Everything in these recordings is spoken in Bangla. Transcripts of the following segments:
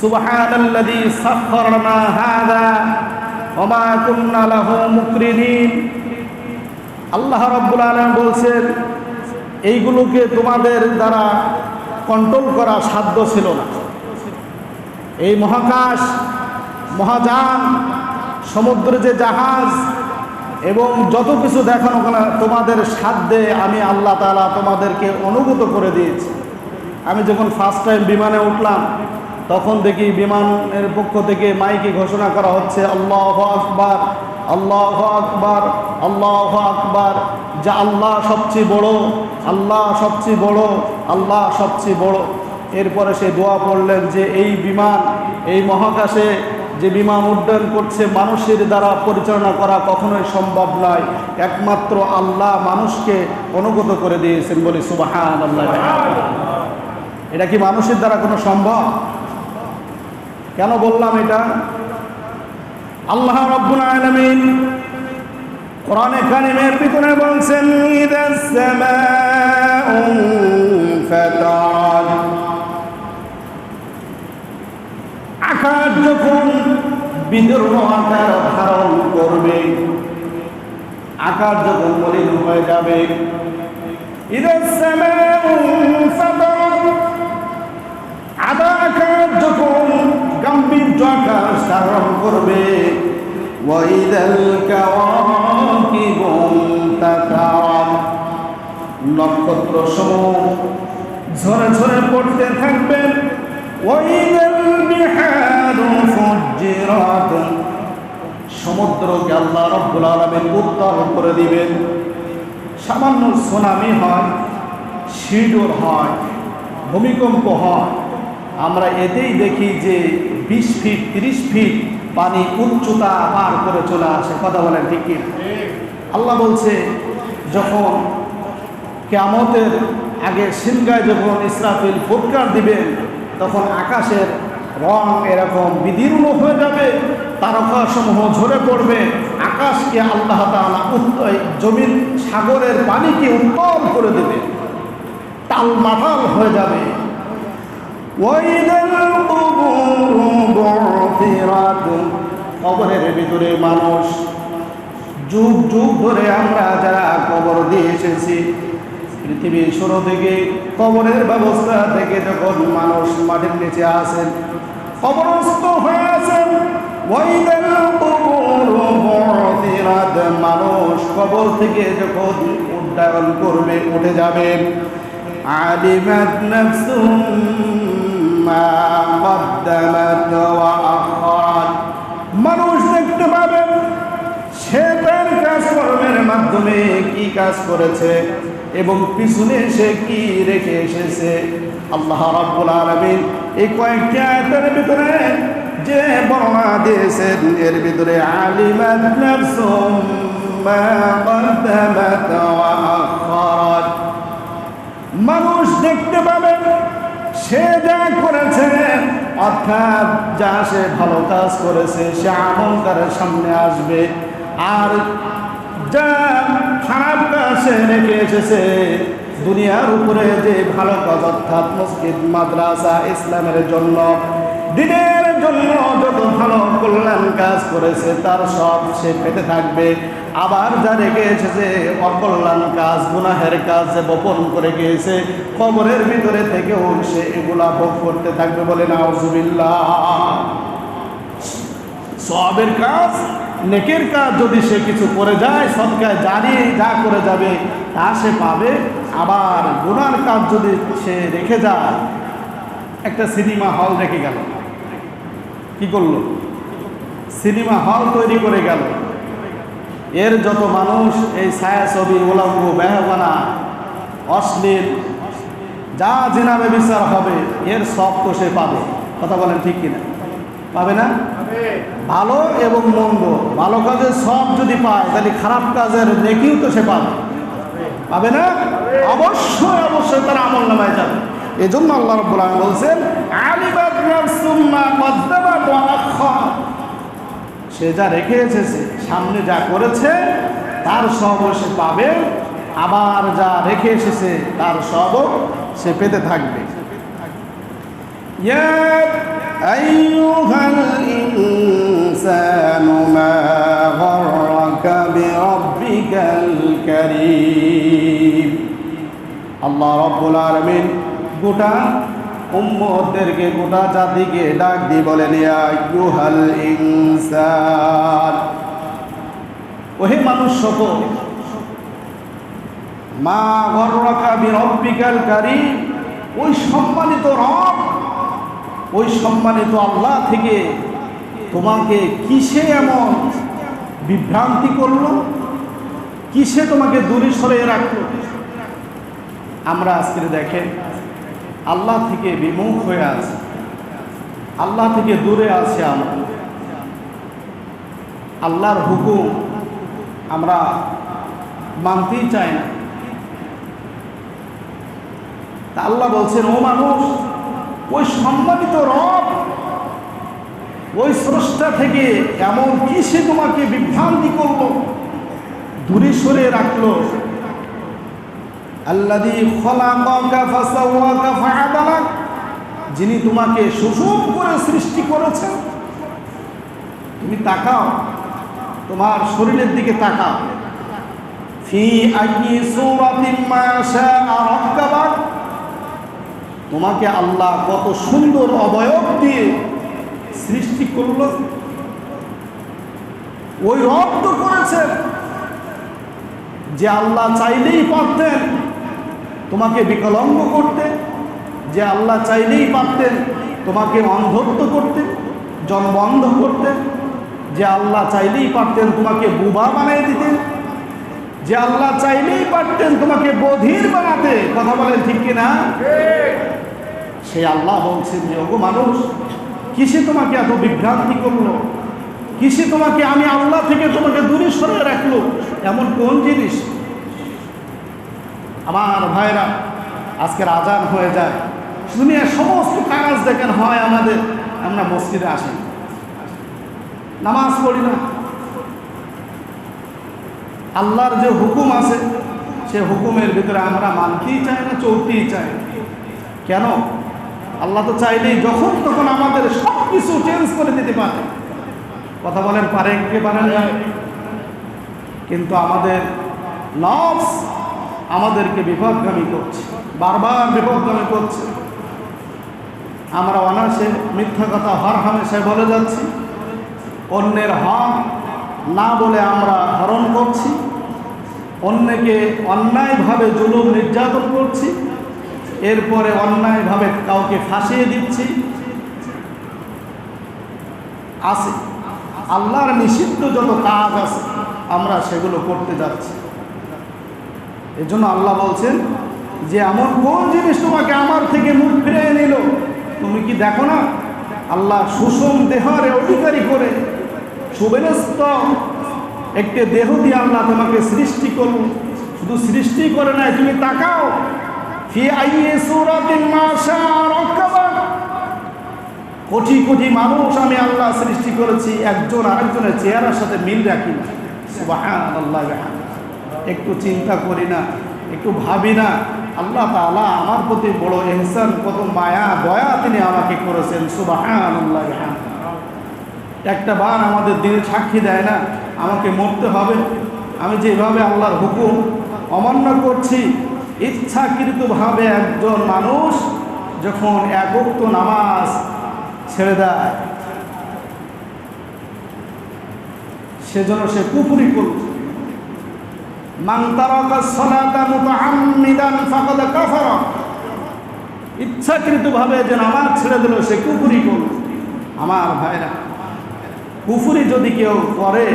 সুবহানাল্লাযী সাখখারনা হাযা ওয়া মা কুন্না লাহু মুকরিনিন। আল্লাহ আলামিন বলছেন, এইগুলোকে তোমাদের দ্বারা কন্ট্রোল করা সাধ্য ছিল না। এই মহাকাশ, মহাযান, সমুদ্রে যে জাহাজ এবং যত কিছু দেখানো তোমাদের সাধ্যে আমি আল্লাহ তাআলা তোমাদেরকে অনুভূত করে দিয়েছি। আমি যখন ফার্স্ট টাইম বিমানে উঠলাম তখন দেখি বিমানের পক্ষ থেকে মাইকে ঘোষণা করা হচ্ছে, আল্লাহ আকবার আল্লাহ আকবার আল্লাহ আকবার। যা আল্লাহ সবচেয়ে বড়, আল্লাহ সবচেয়ে বড়, আল্লাহ সবচেয়ে বড়। এরপরে সে দোয়া পড়লেন যে, এই বিমান, এই মহাকাশে যে বিমান উড্ডয়ন করছে মানুষের দ্বারা পরিচালনা করা কখনোই সম্ভব নয়। একমাত্র আল্লাহ মানুষকে অনুগত করে দিয়েছেন বলে সুবাহান আল্লাহ এটা কি মানুষের দ্বারা কোনো সম্ভব? কেন বললাম এটা? আল্লাহ রব্বুল আলামিন কোরআনে কারিমের ভিতরে বলছেন ইদাস সামাউ ফাতারাত। আকাশ যখন আকার ধারণ করবে, আকাশ যখন মলিন হয়ে যাবে ইদাস করবে। নক্ষত্র সমূহ ঝরে ঝরে পড়তে থাকবে ওয়াইদাল বিহারু ফুজ্জিরাত। সমুদ্রকে আল্লাহ রব্বুল আলামিন উত্তর করে দিবেন। সামান্য সুনামি হয় শিডোর হয়, ভূমিকম্প হয়। আমরা এতেই দেখি যে বিশ ফিট, তিরিশ ফিট পানি উচ্চতা পার করে চলে আসে। কথা বলেন ঠিক কি? আল্লাহ বলছে, যখন কেমতের আগে সিমগায় যখন ইসরাফিল ফুটকার দিবেন তখন আকাশের রং এরকম বিদীর্ণ হয়ে যাবে, তারকাসমূহ ঝরে পড়বে, আকাশকে আল্লাহ জমির সাগরের পানিকে উত্তম করে দেবে তাল টালমাটাল হয়ে যাবে। কবরের ভিতরে মানুষ যুগ যুগ ধরে আমরা যারা কবর দিয়ে এসেছি, পৃথিবীর শুরু থেকে কবরের ব্যবস্থা থেকে যখন মানুষ মাটির নিচে আসেন, কবরস্থ হয়ে আসেন মানুষ কবর থেকে যখন উড্ডয়ন করবে, উঠে যাবেন আলিমাত নাফসুম মানুষ দেখতে পাবে, সে তার কাজকর্মের মাধ্যমে কি কাজ করেছে এবং পিছনে সে কি রেখে এসেছে। আল্লাহ রাব্বুল আলামিন এই কয়েকটি আয়াতের ভিতরে যে বর্ণনা দিয়েছে এর ভিতরে আলিমাত নাফসুম মা কদ্দামাত ওয়া আখার মানুষ দেখতে পাবে সে যা করেছে। অর্থাৎ যা সে ভালো কাজ করেছে, সে আমল তার সামনে আসবে। আর যা খারাপ কাজ সে রেখে এসেছে দুনিয়ার উপরে যে ভালো কাজ, অর্থাৎ মসজিদ, মাদ্রাসা, ইসলামের জন্য, দিনের জন্য যত ভালো কল্যাণ কাজ করেছে, তার সব সে পেতে থাকবে। আবার যা রেখে এসেছে অকল্যাণ কাজ, গুনাহের কাজ যে বপন করে গিয়েছে, কবরের ভিতরে থেকেও সে এগুলা ভোগ করতে থাকবে বলে না সবের কাজ, নেকের কাজ যদি সে কিছু করে যায়, সৎকায় জারি যা করে যাবে, তা সে পাবে। আবার গুনার কাজ যদি সে রেখে যায় একটা সিনেমা হল রেখে গেল। কি করল? সিনেমা হল তৈরি করে গেল। এর যত মানুষ এই ছায়াছবি উলঙ্গ বেহবানা অশ্লীল যা জেনাবে বিচার হবে এর সব তো সে পাবে। কথা বলেন ঠিক কিনা? পাবে না? ভালো এবং মন্দ ভালো কাজের সব যদি পায় তাহলে খারাপ কাজের নেকিও তো সে পাবে। পাবে না অবশ্যই অবশ্যই তার আমল নামায় যাবে এই জন্য আল্লাহ রব্বুল আলামিন বলছেন আলিবাত নাফসুম মা কদ্দামাত ওয়া আখার সে যা রেখে এসেছে সামনে যা করেছে তার সব সে পাবে আবার যা রেখে এসেছে তার সব সে পেতে থাকবে ইয়া أيها الإنسان ما غرك بربك আল্লাহ রব্বুল আলমিন গোটা উম্মদেরকে গোটা জাতিকে ডাক দিয়ে বলেন ওহে মানুষ মা গর্রকা ওই সম্মানিত রব, ওই সম্মানিত আল্লাহ থেকে তোমাকে কিসে এমন বিভ্রান্তি করল? কিসে তোমাকে দূরে সরিয়ে রাখল আমরা আজকে দেখেন, আল্লাহ থেকে বিমুখ হয়ে আছে। আল্লাহ থেকে দূরে আছে আমরা। আল্লাহর হুকুম আমরা মানতেই চাই না। তা আল্লাহ বলছেন, ও মানুষ, ওই সম্মানিত রব, ওই স্রষ্টা থেকে এমন কিসে তোমাকে বিভ্রান্তি করল? দূরে সরে রাখল। আল্লাদি যিনি তোমাকে সুষম করে সৃষ্টি করেছেন। তুমি তাকাও, তোমার শরীরের দিকে তাকাও। ফি তোমাকে আল্লাহ কত সুন্দর অবয়ব দিয়ে সৃষ্টি করল। ওই রব তো করেছেন। যে আল্লাহ চাইলেই পারতেন তোমাকে বিকলঙ্গ করতে যে আল্লাহ চাইলেই পারতেন তোমাকে অন্ধত্ব করতে জনবন্ধ করতে যে আল্লাহ চাইলেই পারতেন তোমাকে বুবা বানিয়ে দিতেন যে আল্লাহ চাইলেই পারতেন তোমাকে বধির বানাতে। কথা বলেন ঠিক কিনা? সেই আল্লাহ বলছেন যে ওগো মানুষ কিসে তোমাকে এত বিভ্রান্তি করল? কিসে তোমাকে আমি আল্লাহ থেকে তোমাকে দূরে সরে রাখল? এমন কোন জিনিস? আমার ভাইরা আজকের আজান হয়ে যায়। দুনিয়ার সমস্ত কাজ দেখেন হয় আমাদের। আমরা মসজিদে আসি। নামাজ পড়ি না। আল্লাহর যে হুকুম আছে, সে হুকুমের ভিতরে আমরা মানতেই চাই না চলতেই চাই। কেন? আল্লাহ তো চাইলেই যখন তখন আমাদের সব কিছু চেঞ্জ করে দিতে পারে। কথা বলেন, পারেন কে পারেন না? কিন্তু আমাদের নফস আমাদেরকে বিপদগামী করছে, বারবার বিপদগামী করছে। আমরা অনাসে মিথ্যা কথা হর হামেশায় বলে যাচ্ছি, অন্যের হক না বলে আমরা হরণ করছি, অন্যকে অন্যায়ভাবে জুলুম নির্যাতন করছি, এরপরে অন্যায়ভাবে কাউকে ফাঁসিয়ে দিচ্ছি। আছে আল্লাহর নিষিদ্ধ যত কাজ আছে, আমরা সেগুলো করতে যাচ্ছি। এর জন্য আল্লাহ বলছেন যে, এমন কোন জিনিস তোমাকে আমার থেকে মুখ ফিরে নিল? তুমি কি দেখো না? আল্লাহ সুষম দেহরে অধিকারী করে সুবেনস্ত একটি দেহ দিয়ে আল্লাহ তোমাকে সৃষ্টি করুন শুধু সৃষ্টি করে নাই, তুমি তাকাও। ফি আইয়ে সুরাতিন কোটি কোটি মানুষ আমি আল্লাহ সৃষ্টি করেছি, একজন আরেকজনের চেহারার সাথে মিল রাখি না। একটু চিন্তা করি না, একটু ভাবি না, আল্লাহ তালা আমার প্রতি বড় এহসান কত মায়া, দয়া তিনি আমাকে করেছেন। সুবহানাল্লাহ একটা বার আমাদের দিনে সাক্ষী দেয় না, আমাকে মরতে হবে। আমি যেভাবে আল্লাহর হুকুম অমান্য করছি, ইচ্ছাকৃতভাবে একজন মানুষ যখন একক্ত নামাজ ছেড়ে দেয়। সেজন্য সে কুপুরি করছে। ইচ্ছাকৃতভাবে যে নামাজ ছেড়ে দিল সে কুপুরি করল আমার ভাইরা কুফুরি যদি কেউ করে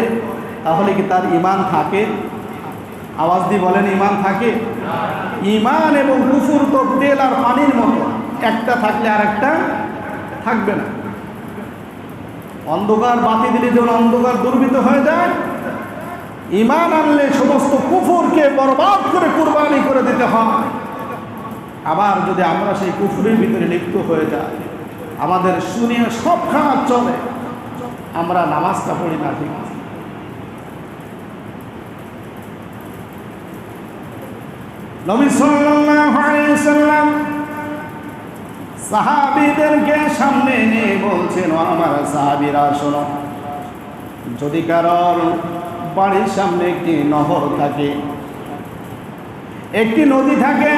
তাহলে কি তার ইমান থাকে? আওয়াজ দিয়ে বলেন ইমান থাকে? ইমান এবং কুফুর তো তেল আর পানির মতো। একটা থাকলে আর একটা থাকবে না। অন্ধকার বাতি দিলে যেমন অন্ধকার দুর্বৃত হয়ে যায় ইমান আনলে সমস্ত কুফুরকে বরবাদ করে কুরবানি করে দিতে হয়। আবার যদি আমরা সেই কুফুরের ভিতরে লিপ্ত হয়ে যাই, আমাদের শুনিয়ে সব খারাপ চলে। আমরা নামাজটা পড়ি না, ঠিক আছে। নবী সাল্লাল্লাহু আলাইহি সাল্লাম সাহাবিদেরকে সামনে নিয়ে বলছেন আমার সাহাবিরা, শোনো। যদি কারোর বাড়ির সামনে একটি নহর থাকে, একটি নদী থাকে,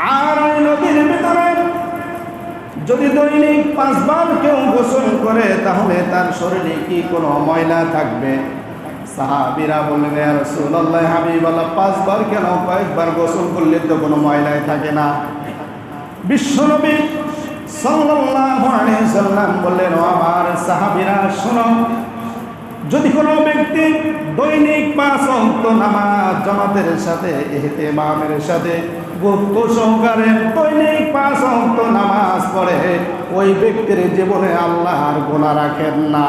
আর ওই নদীর ভিতরে যদি দৈনিক পাঁচবার কেউ গোসল করে, তাহলে তার শরীরে কি কোনো ময়লা থাকবে? সাহাবিরা বললেন, "ইয়া রাসূলুল্লাহ, হাবিবাল্লাহ, পাঁচবার কেন? কয়েকবার গোসল করলে তো কোনো ময়লাই থাকে না। বিশ্বনবী সাল্লাম বললেন, "ও আমার সাহাবীরা, শোনো, যদি কোনো ব্যক্তি দৈনিক পাঁচ অন্ত নামাজ জামাতের সাথে, ইহতেমামের সাথে গুরুত্ব সহকারে দৈনিক পাঁচ অন্ত নামাজ পড়ে, ওই ব্যক্তির জীবনে আল্লাহর গোলা রাখেন না।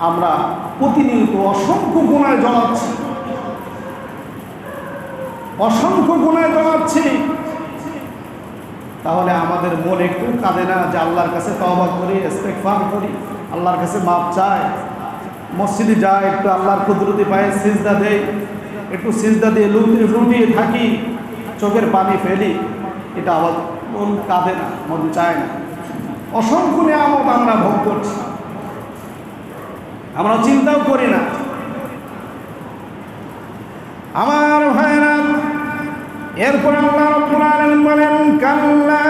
আমরা প্রতিনিয়ত অসংখ্য গুণায় জড়াচ্ছি অসংখ্য গুণায় জড়াচ্ছি তাহলে আমাদের মন একটু কাঁদে না যে আল্লাহর কাছে তওবা করি, ইস্তেগফার করি, আল্লাহর কাছে মাপ চায় মসজিদে যায় একটু আল্লাহর কুদরতি পায়ে সিজদা দেই, একটু সিজদা দিয়ে লুটিয়ে লুটিয়ে থাকি চোখের পানি ফেলি। এটা আবার মন কাঁদে না, মন চায় না। অসংখ্য নিয়ামত আমরা ভোগ করছি। আমরা চিন্তাও করি না। আমার ভাইরা এরপর আল্লাহ বলেন, কাল্লা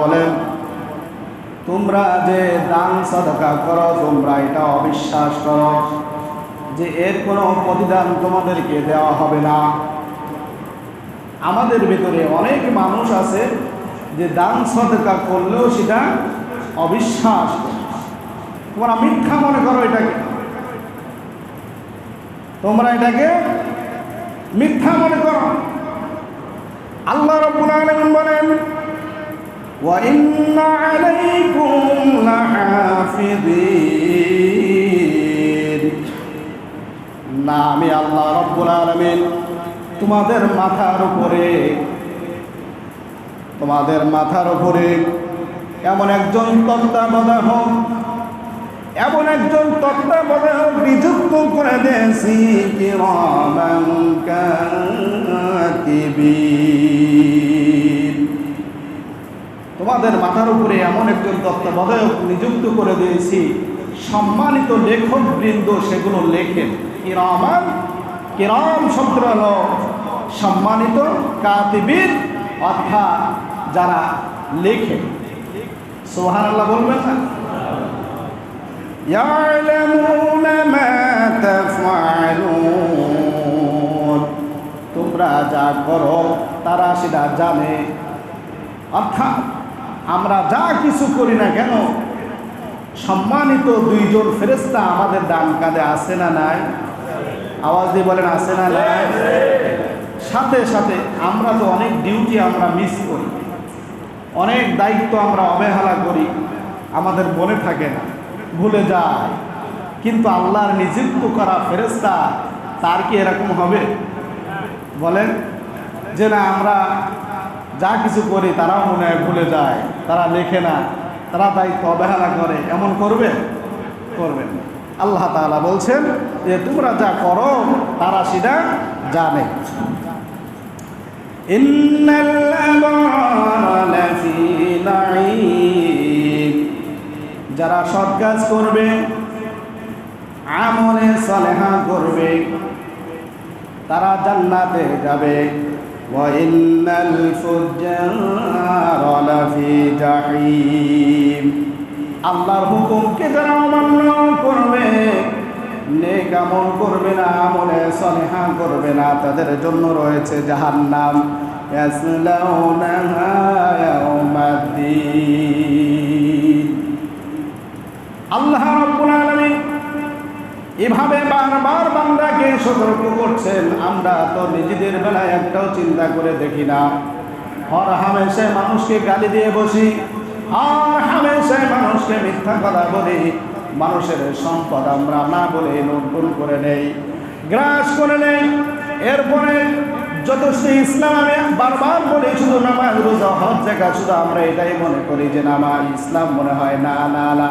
বলেন, তোমরা যে দান সাদাকা করো, তোমরা এটা অবিশ্বাস করো যে এর কোনো প্রতিদান তোমাদেরকে দেওয়া হবে না আমাদের ভিতরে অনেক মানুষ আছে যে দান সদকা করলেও সেটা অবিশ্বাস। তোমরা মিথ্যা মনে করো এটাকে। তোমরা এটাকে মিথ্যা মনে করো। আল্লাহ রব্বুল আলামিন বলেন, ওয়া ইন্না আলাইকুম লাহাফিযিন। না, আমি আল্লাহ রব্বুল আলামিন তোমাদের মাথার উপরে, তোমাদের মাথার উপরে এমন একজন তত্ত্বাবধায়ক এমন একজন তত্ত্বাবধায়ক নিযুক্ত করে দিয়েছি তোমাদের মাথার উপরে এমন একজন তত্ত্বাবধায়ক নিযুক্ত করে দিয়েছি, সম্মানিত লেখক বৃন্দ সেগুলো লেখেন। কিরামান কিরাম শব্দ হল সম্মানিত কাতিবিন, অর্থাৎ যারা লেখেন। সোহান আল্লাহ বলবেন না? يعلمون ما تفعلون তোমরা যা করো তারা সেটা জানে অর্থাৎ আমরা যা কিছু করি না কেন সম্মানিত দুইজন ফেরেস্তা আমাদের ডান কাঁধে আসে না নাই আওয়াজ দিয়ে বলেন আসে না নাই সাথে সাথে আমরা তো অনেক ডিউটি আমরা মিস করি অনেক দায়িত্ব আমরা অবহেলা করি আমাদের মনে থাকে না ভুলে যায়। কিন্তু আল্লাহর নিযুক্ত করা ফেরেস্তা তার কি এরকম হবে? বলেন, যে না, আমরা যা কিছু করি তারাও মনে হয় ভুলে যায়, তারা লেখে না, তারা দায়িত্ব অবহেলা করে। এমন করবে করবেন আল্লাহ তাআলা বলছেন যে তোমরা যা করো, তারা সেটা জানে। ইন্নাল আবরারা লাফি নাঈম। যারা সৎ কাজ করবে, আমলে সালেহা করবে, তারা জান্নাতে যাবে। আল্লাহর হুকুমকে যারা অমান্য করবে, নেক আমল করবে না, আমলে সলেহা করবে না, তাদের জন্য রয়েছে জাহান্নাম। ইয়াসলাউনাহা ইয়াউমাদ্দিন। আল্লাহ এভাবে বারবার বান্দাকে সতর্ক করছেন। আমরা তো নিজেদের বেলায় একটাও চিন্তা করে দেখি না। হর হামেশায় মানুষকে গালি দিয়ে বসি, আর হামেশায় মানুষকে মিথ্যা কথা বলি। মানুষের সম্পদ আমরা না বলে নতুন করে নেই, গ্রাস করে নেই। এরপরে যথেষ্ট ইসলাম বারবার বলি, শুধু নামাজ, রোজা, হজ জায়গা শুধু আমরা এটাই মনে করি যে নামাজ ইসলাম মনে হয় না না না।